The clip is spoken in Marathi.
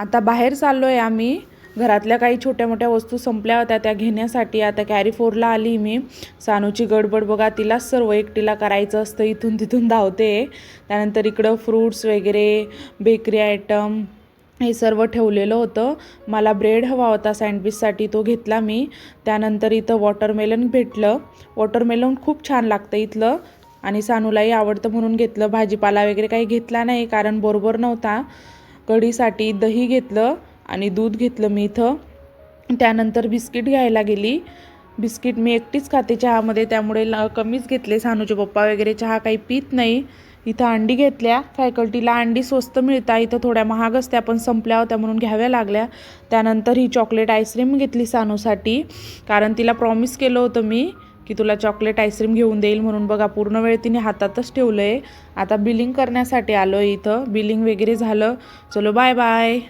आता बाहेर चाललो आहे आम्ही. घरातल्या काही छोट्या मोठ्या वस्तू संपल्या होत्या त्या घेण्यासाठी. आता कॅरी फोरला आली मी. सानूची गडबड बघा तिलाच सर्व एकटीला करायचं असतं. इथून तिथून धावते. त्यानंतर इकडं फ्रूट्स वगैरे बेकरी आयटम हे सर्व ठेवलेलं होतं. मला ब्रेड हवा होता सँडविचसाठी तो घेतला मी. त्यानंतर इथं वॉटरमेलन भेटलं. वॉटरमेलन खूप छान लागतं इथलं. आणि सानूलाही आवडतं म्हणून घेतलं. भाजीपाला वगैरे काही घेतला नाही कारण बरोबर नव्हता. कढीसाठी दही घेतलं आणि दूध घेतलं मी इथं. त्यानंतर बिस्किट घ्यायला गेली. बिस्किट मी एकटीच खाते चहामध्ये त्यामुळे ल कमीच घेतले सानूचे पप्पा वगैरे. चहा काही पित नाही. इथं अंडी घेतल्या. फॅकल्टीला अंडी स्वस्त मिळता. इथं थोड्या महाग असत्या पण संपल्या होत्या म्हणून घ्याव्या लागल्या. त्यानंतर ही चॉकलेट आईस्क्रीम घेतली सानूसाठी. कारण तिला प्रॉमिस केलं होतं मी की तुला चॉकलेट आईस्क्रीम घेऊन देईल म्हणून बघा पूर्ण वेळ तिने हातातच ठेवलं आहे आता बिलिंग करण्यासाठी आलो आहे इथं. बिलिंग वगैरे झालं. चलो बाय बाय